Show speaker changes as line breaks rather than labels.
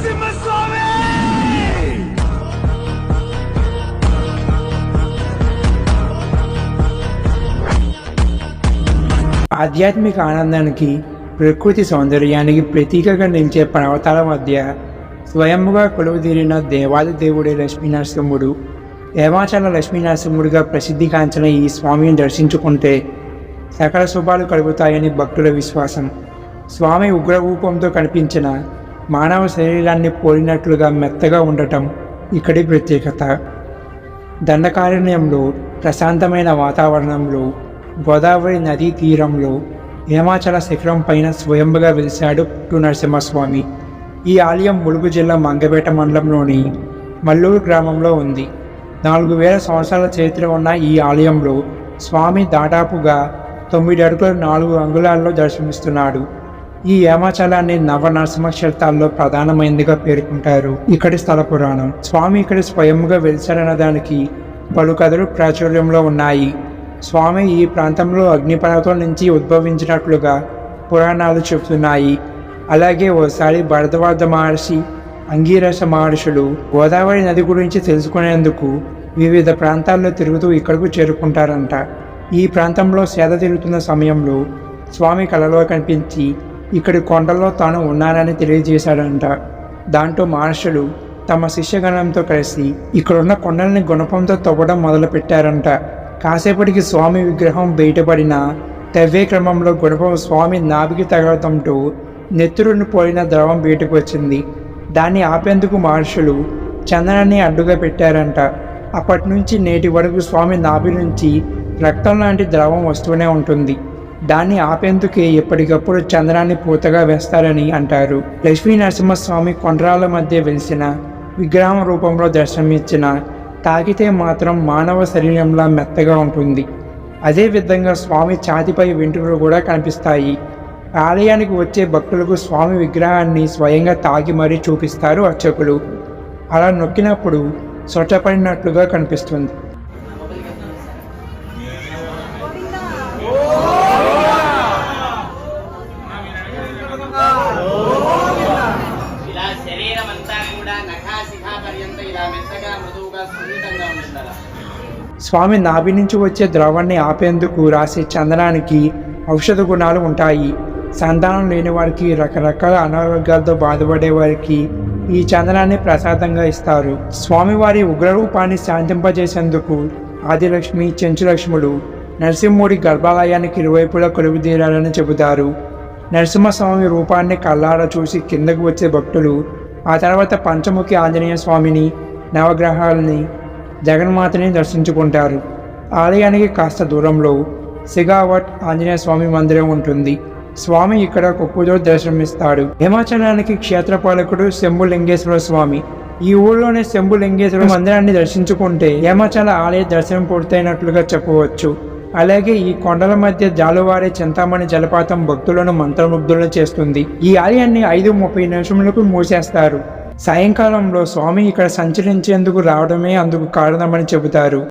నరసింహస్వామి
ఆధ్యాత్మిక ఆనందానికి ప్రకృతి సౌందర్యానికి ప్రతీకగా నిలిచే పర్వతాల మధ్య స్వయంగా కొలువుదీరిన దేవాది దేవుడే లక్ష్మీనరసింహుడు. దేవాచల లక్ష్మీనరసింహుడిగా ప్రసిద్ధిగాంచిన ఈ స్వామిని దర్శించుకుంటే సకల శుభాలు కలుగుతాయని భక్తుల విశ్వాసం. స్వామి ఉగ్ర రూపంతో కనిపించిన మానవ శరీరాన్ని పోలినట్లుగా మెత్తగా ఉండటం ఇక్కడి ప్రత్యేకత. దండకారణ్యంలో ప్రశాంతమైన వాతావరణంలో గోదావరి నదీ తీరంలో హిమాచల శిఖరం పైన స్వయంగా వెలిశాడు పుట్టు నరసింహస్వామి. ఈ ఆలయం ములుగు జిల్లా మంగపేట మండలంలోని మల్లూరు గ్రామంలో ఉంది. నాలుగు వేల సంవత్సరాల చరిత్ర ఉన్న ఈ ఆలయంలో స్వామి దాదాపుగా తొమ్మిది అడుగుల నాలుగు అంగుళాల్లో దర్శనమిస్తున్నాడు. ఈ ఏమాచలాన్ని నవ నరసింహ క్షేత్రాల్లో ప్రధానమైనదిగా పేర్కొంటారు. ఇక్కడి స్థల పురాణం. స్వామి ఇక్కడ స్వయంగా వెలిచారన్న దానికి పలు కథలు ప్రాచుర్యంలో ఉన్నాయి. స్వామి ఈ ప్రాంతంలో అగ్నిపర్వతం నుంచి ఉద్భవించినట్లుగా పురాణాలు చెబుతున్నాయి. అలాగే ఓసారి భరద్వాజ మహర్షి అంగీరస మహర్షులు గోదావరి నది గురించి తెలుసుకునేందుకు వివిధ ప్రాంతాల్లో తిరుగుతూ ఇక్కడకు చేరుకుంటారంట. ఈ ప్రాంతంలో సేద తిరుగుతున్న సమయంలో స్వామి కలలో కనిపించి ఇక్కడి కొండల్లో తాను ఉన్నానని తెలియజేశాడంట. దాంతో మహర్షులు తమ శిష్యగణంతో కలిసి ఇక్కడున్న కొండల్ని గుణపంతో తవ్వడం మొదలుపెట్టారంట. కాసేపటికి స్వామి విగ్రహం బయటపడిన తవ్వే క్రమంలో గుణపం స్వామి నాభికి తగలటంతో నెత్తురుని పోలిన ద్రవం బయటకు వచ్చింది. దాన్ని ఆపేందుకు మహర్షులు చందనాన్ని అడ్డుగా పెట్టారంట. అప్పటి నుంచి నేటి వరకు స్వామి నాభి నుంచి రక్తం లాంటి ద్రవం వస్తూనే ఉంటుంది. దాన్ని ఆపేందుకే ఎప్పటికప్పుడు చంద్రాన్ని పూతగా వేస్తారని అంటారు. లక్ష్మీ నరసింహస్వామి కొండరాల మధ్య వెలిసిన విగ్రహం రూపంలో దర్శనమిచ్చిన తాకితే మాత్రం మానవ శరీరంలా మెత్తగా ఉంటుంది. అదే విధంగా స్వామి ఛాతిపై వెంట్రుకలు కూడా కనిపిస్తాయి. ఆలయానికి వచ్చే భక్తులకు స్వామి విగ్రహాన్ని స్వయంగా తాకి మరీ చూపిస్తారు అర్చకులు. అలా నొక్కినప్పుడు సొట్టపడినట్లుగా కనిపిస్తుంది. స్వామి నాభి నుంచి వచ్చే ద్రవాన్ని ఆపేందుకు రాసే చందనానికి ఔషధ గుణాలు ఉంటాయి. సంతానం లేని వారికి రకరకాల అనారోగ్యాలతో బాధపడే వారికి ఈ చందనాన్ని ప్రసాదంగా ఇస్తారు. స్వామివారి ఉగ్రరూపాన్ని శాంతింపజేసేందుకు ఆదిలక్ష్మి చెంచులక్ష్ముడు నరసింహుడి గర్భాలయానికి ఇరువైపులా కొలువుదీరాలని చెబుతారు. నరసింహస్వామి రూపాన్ని కళ్ళారా చూసి కిందకు వచ్చే భక్తులు ఆ తర్వాత పంచముఖి ఆంజనేయ స్వామిని నవగ్రహాలని జగన్మాతని దర్శించుకుంటారు. ఆలయానికి కాస్త దూరంలో సిగావట్ ఆంజనేయ స్వామి మందిరం ఉంటుంది. స్వామి ఇక్కడ కుప్పుతో దర్శనమిస్తాడు. హిమాచలానికి క్షేత్రపాలకుడు శంభులింగేశ్వర స్వామి. ఈ ఊళ్ళోనే శంభులింగేశ్వర మందిరాన్ని దర్శించుకుంటే హిమాచల ఆలయ దర్శనం పూర్తయినట్లుగా చెప్పవచ్చు. అలాగే ఈ కొండల మధ్య జాలువారే చింతామణి జలపాతం భక్తులను మంత్రముగ్ధులను చేస్తుంది. ఈ ఆలయాన్ని ఐదు ముప్పై నిమిషములకు మూసేస్తారు. సాయంకాలంలో స్వామి ఇక్కడ సంచరించేందుకు రావడమే అందుకు కారణమని చెబుతారు.